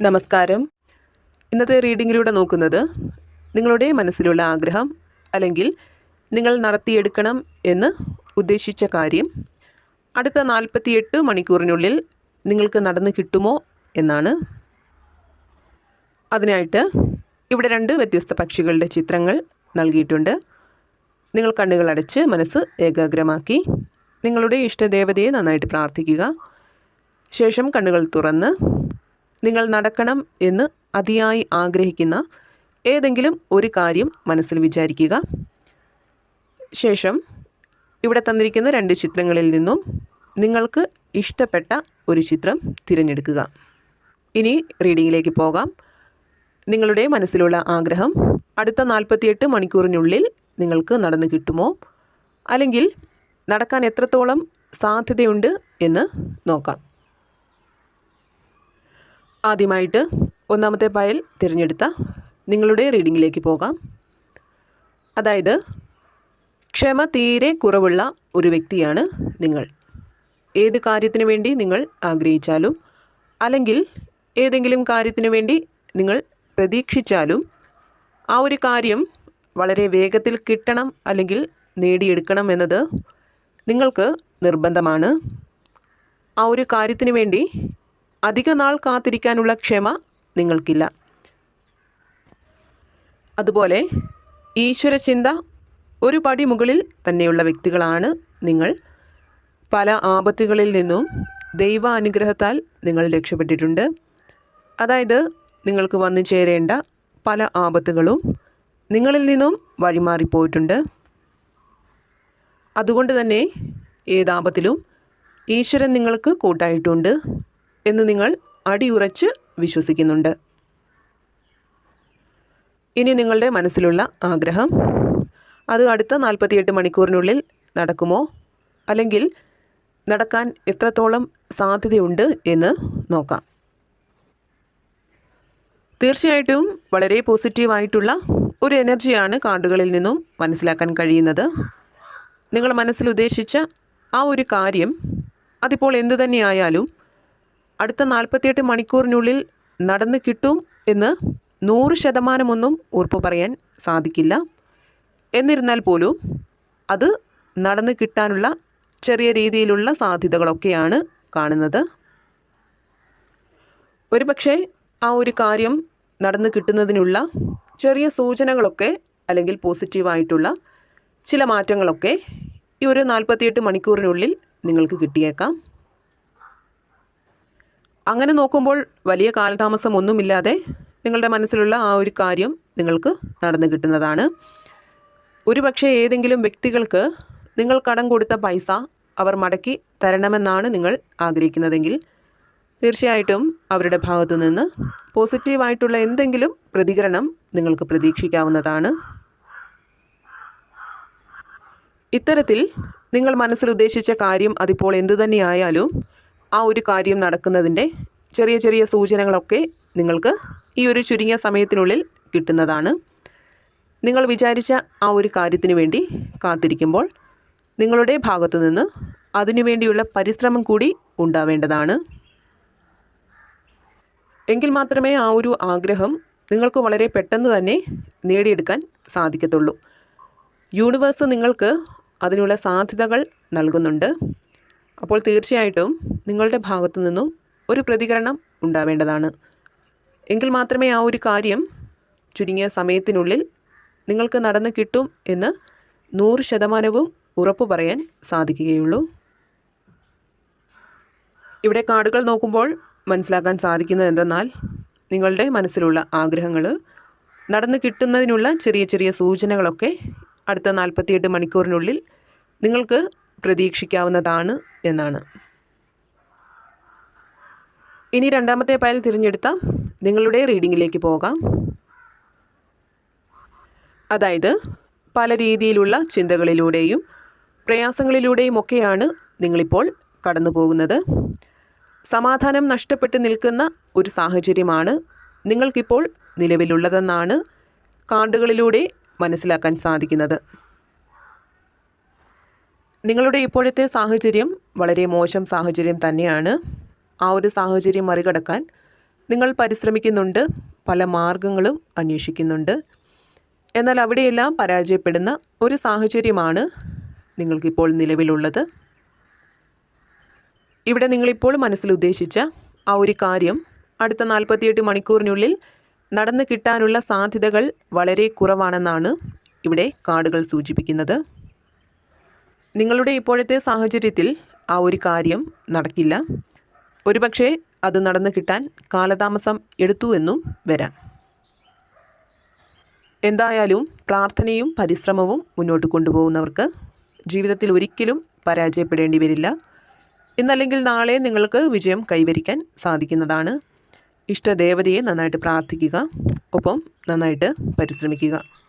നമസ്കാരം. ഇന്നത്തെ റീഡിങ്ങിലൂടെ നോക്കുന്നത് നിങ്ങളുടെ മനസ്സിലുള്ള ആഗ്രഹം അല്ലെങ്കിൽ നിങ്ങൾ നടത്തിയെടുക്കണം എന്ന് ഉദ്ദേശിച്ച കാര്യം അടുത്ത നാൽപ്പത്തിയെട്ട് മണിക്കൂറിനുള്ളിൽ നിങ്ങൾക്ക് നടന്നു കിട്ടുമോ എന്നാണ്. അതിനായിട്ട് ഇവിടെ രണ്ട് വ്യത്യസ്ത പക്ഷികളുടെ ചിത്രങ്ങൾ നൽകിയിട്ടുണ്ട്. നിങ്ങൾ കണ്ണുകൾ അടച്ച് മനസ്സ് ഏകാഗ്രമാക്കി നിങ്ങളുടെ ഇഷ്ടദേവതയെ നന്നായിട്ട് പ്രാർത്ഥിക്കുക. ശേഷം കണ്ണുകൾ തുറന്ന് നിങ്ങൾ നടക്കണം എന്ന് അതിയായി ആഗ്രഹിക്കുന്ന ഏതെങ്കിലും ഒരു കാര്യം മനസ്സിൽ വിചാരിക്കുക. ശേഷം ഇവിടെ തന്നിരിക്കുന്ന രണ്ട് ചിത്രങ്ങളിൽ നിന്നും നിങ്ങൾക്ക് ഇഷ്ടപ്പെട്ട ഒരു ചിത്രം തിരഞ്ഞെടുക്കുക. ഇനി റീഡിങ്ങിലേക്ക് പോകാം. നിങ്ങളുടെ മനസ്സിലുള്ള ആഗ്രഹം അടുത്ത നാൽപ്പത്തിയെട്ട് മണിക്കൂറിനുള്ളിൽ നിങ്ങൾക്ക് നടന്നു കിട്ടുമോ? അല്ലെങ്കിൽ നടക്കാൻ എത്രത്തോളം സാധ്യതയുണ്ട് എന്ന് നോക്കാം. ആദ്യമായിട്ട് ഒന്നാമത്തെ ഫയൽ തിരഞ്ഞെടുത്ത നിങ്ങളുടെ റീഡിങ്ങിലേക്ക് പോകാം. അതായത് ക്ഷമ തീരെ കുറവുള്ള ഒരു വ്യക്തിയാണ് നിങ്ങൾ. ഏത് കാര്യത്തിനു വേണ്ടി നിങ്ങൾ ആഗ്രഹിച്ചാലും അല്ലെങ്കിൽ ഏതെങ്കിലും കാര്യത്തിനു വേണ്ടി നിങ്ങൾ പ്രതീക്ഷിച്ചാലും ആ ഒരു കാര്യം വളരെ വേഗത്തിൽ കിട്ടണം അല്ലെങ്കിൽ നേടിയെടുക്കണം എന്നത് നിങ്ങൾക്ക് നിർബന്ധമാണ്. ആ ഒരു കാര്യത്തിന് വേണ്ടി അധിക നാൾ കാത്തിരിക്കാനുള്ള ക്ഷമ നിങ്ങൾക്കില്ല. അതുപോലെ ഈശ്വര ചിന്ത ഒരു പടി മുകളിൽ തന്നെയുള്ള വ്യക്തികളാണ് നിങ്ങൾ. പല ആപത്തുകളിൽ നിന്നും ദൈവ അനുഗ്രഹത്താൽ നിങ്ങൾ രക്ഷപ്പെട്ടിട്ടുണ്ട്. അതായത് നിങ്ങൾക്ക് വന്നു ചേരേണ്ട പല ആപത്തുകളും നിങ്ങളിൽ നിന്നും വഴിമാറിപ്പോയിട്ടുണ്ട്. അതുകൊണ്ട് തന്നെ ഏതാപത്തിലും ഈശ്വരൻ നിങ്ങൾക്ക് കൂട്ടായിട്ടുണ്ട്. എന്ന് നിങ്ങൾ അടിയുറച്ച് വിശ്വസിക്കുന്നുണ്ട്. ഇനി നിങ്ങളുടെ മനസ്സിലുള്ള ആഗ്രഹം അത് അടുത്ത നാൽപ്പത്തിയെട്ട് മണിക്കൂറിനുള്ളിൽ നടക്കുമോ? അല്ലെങ്കിൽ നടക്കാൻ എത്രത്തോളം സാധ്യതയുണ്ട് എന്ന് നോക്കാം. തീർച്ചയായിട്ടും വളരെ പോസിറ്റീവായിട്ടുള്ള ഒരു എനർജിയാണ് കാർഡുകളിൽ നിന്നും മനസ്സിലാക്കാൻ കഴിയുന്നത്. നിങ്ങൾ മനസ്സിൽ ഉദ്ദേശിച്ച ആ ഒരു കാര്യം അതിപ്പോൾ എന്തു തന്നെയായാലും അടുത്ത നാൽപ്പത്തിയെട്ട് മണിക്കൂറിനുള്ളിൽ നടന്ന് കിട്ടും എന്ന് നൂറ് ശതമാനമൊന്നും ഉറപ്പ് പറയാൻ സാധിക്കില്ല. എന്നിരുന്നാൽ പോലും അത് നടന്ന് കിട്ടാനുള്ള ചെറിയ രീതിയിലുള്ള സാധ്യതകളൊക്കെയാണ് കാണുന്നത്. ഒരുപക്ഷെ ആ ഒരു കാര്യം നടന്നു കിട്ടുന്നതിനുള്ള ചെറിയ സൂചനകളൊക്കെ അല്ലെങ്കിൽ പോസിറ്റീവായിട്ടുള്ള ചില മാറ്റങ്ങളൊക്കെ ഈ ഒരു നാൽപ്പത്തിയെട്ട് മണിക്കൂറിനുള്ളിൽ നിങ്ങൾക്ക് കിട്ടിയേക്കാം. അങ്ങനെ നോക്കുമ്പോൾ വലിയ കാലതാമസം ഒന്നുമില്ലാതെ നിങ്ങളുടെ മനസ്സിലുള്ള ആ ഒരു കാര്യം നിങ്ങൾക്ക് നടന്നു കിട്ടുന്നതാണ്. ഒരുപക്ഷെ ഏതെങ്കിലും വ്യക്തികൾക്ക് നിങ്ങൾ കടം കൊടുത്ത പൈസ അവർ മടക്കി തരണമെന്നാണ് നിങ്ങൾ ആഗ്രഹിക്കുന്നതെങ്കിൽ തീർച്ചയായിട്ടും അവരുടെ ഭാഗത്തു നിന്ന് പോസിറ്റീവായിട്ടുള്ള എന്തെങ്കിലും പ്രതികരണം നിങ്ങൾക്ക് പ്രതീക്ഷിക്കാവുന്നതാണ്. ഇത്തരത്തിൽ നിങ്ങൾ മനസ്സിൽ ഉദ്ദേശിച്ച കാര്യം അതിപ്പോൾ എന്തു തന്നെയായാലും ആ ഒരു കാര്യം നടക്കുന്നതിന്റെ ചെറിയ ചെറിയ സൂചനകളൊക്കെ നിങ്ങൾക്ക് ഈ ഒരു ചുരുങ്ങിയ സമയത്തിനുള്ളിൽ കിട്ടുന്നതാണ്. നിങ്ങൾ വിചാരിച്ച ആ ഒരു കാര്യത്തിന് വേണ്ടി കാത്തിരിക്കുമ്പോൾ നിങ്ങളുടെ ഭാഗത്തു നിന്ന് അതിനുവേണ്ടിയുള്ള പരിശ്രമം കൂടി ഉണ്ടാവേണ്ടതാണ്. എങ്കിൽ മാത്രമേ ആ ഒരു ആഗ്രഹം നിങ്ങൾക്ക് വളരെ പെട്ടെന്ന് തന്നെ നേടിയെടുക്കാൻ സാധിക്കത്തുള്ളൂ. യൂണിവേഴ്സ് നിങ്ങൾക്ക് അതിനുള്ള സാധ്യതകൾ നൽകുന്നുണ്ട്. അപ്പോൾ തീർച്ചയായിട്ടും നിങ്ങളുടെ ഭാഗത്തു നിന്നും ഒരു പ്രതികരണം ഉണ്ടാവേണ്ടതാണ്. എങ്കിൽ മാത്രമേ ആ ഒരു കാര്യം ചുരുങ്ങിയ സമയത്തിനുള്ളിൽ നിങ്ങൾക്ക് നടന്നു കിട്ടും എന്ന് നൂറ് ശതമാനവും ഉറപ്പു പറയാൻ സാധിക്കുകയുള്ളൂ. ഇവിടെ കാർഡുകൾ നോക്കുമ്പോൾ മനസ്സിലാക്കാൻ സാധിക്കുന്നത് എന്തെന്നാൽ നിങ്ങളുടെ മനസ്സിലുള്ള ആഗ്രഹങ്ങൾ നടന്നു കിട്ടുന്നതിനുള്ള ചെറിയ ചെറിയ സൂചനകളൊക്കെ അടുത്ത നാൽപ്പത്തിയെട്ട് മണിക്കൂറിനുള്ളിൽ നിങ്ങൾക്ക് പ്രതീക്ഷിക്കാവുന്നതാണ് എന്നാണ്. ഇനി രണ്ടാമത്തെ പയൽ തിരഞ്ഞെടുത്ത നിങ്ങളുടെ റീഡിങ്ങിലേക്ക് പോകാം. അതായത് പല രീതിയിലുള്ള ചിന്തകളിലൂടെയും പ്രയാസങ്ങളിലൂടെയും ഒക്കെയാണ് നിങ്ങളിപ്പോൾ കടന്നു പോകുന്നത്. സമാധാനം നഷ്ടപ്പെട്ട് നിൽക്കുന്ന ഒരു സാഹചര്യമാണ് നിങ്ങൾക്കിപ്പോൾ നിലവിലുള്ളതെന്നാണ് കാർഡുകളിലൂടെ മനസ്സിലാക്കാൻ സാധിക്കുന്നത്. നിങ്ങളുടെ ഇപ്പോഴത്തെ സാഹചര്യം വളരെ മോശം സാഹചര്യം തന്നെയാണ്. ആ ഒരു സാഹചര്യം മറികടക്കാൻ നിങ്ങൾ പരിശ്രമിക്കുന്നുണ്ട്. പല മാർഗങ്ങളും അന്വേഷിക്കുന്നുണ്ട്. എന്നാൽ അവിടെയെല്ലാം പരാജയപ്പെടുന്ന ഒരു സാഹചര്യമാണ് നിങ്ങൾക്കിപ്പോൾ നിലവിലുള്ളത്. ഇവിടെ നിങ്ങളിപ്പോൾ മനസ്സിൽ ഉദ്ദേശിച്ച ആ ഒരു കാര്യം അടുത്ത നാൽപ്പത്തിയെട്ട് മണിക്കൂറിനുള്ളിൽ നടന്നു കിട്ടാനുള്ള സാധ്യതകൾ വളരെ കുറവാണെന്നാണ് ഇവിടെ കാർഡുകൾ സൂചിപ്പിക്കുന്നത്. നിങ്ങളുടെ ഇപ്പോഴത്തെ സാഹചര്യത്തിൽ ആ ഒരു കാര്യം നടക്കില്ല. ഒരുപക്ഷെ അത് നടന്നു കിട്ടാൻ കാലതാമസം എടുത്തു എന്നും വരാം. എന്തായാലും പ്രാർത്ഥനയും പരിശ്രമവും മുന്നോട്ട് കൊണ്ടുപോകുന്നവർക്ക് ജീവിതത്തിൽ ഒരിക്കലും പരാജയപ്പെടേണ്ടി വരില്ല. ഇന്നല്ലെങ്കിൽ നാളെ നിങ്ങൾക്ക് വിജയം കൈവരിക്കാൻ സാധിക്കുന്നതാണ്. ഇഷ്ടദേവതയെ നന്നായിട്ട് പ്രാർത്ഥിക്കുക. ഒപ്പം നന്നായിട്ട് പരിശ്രമിക്കുക.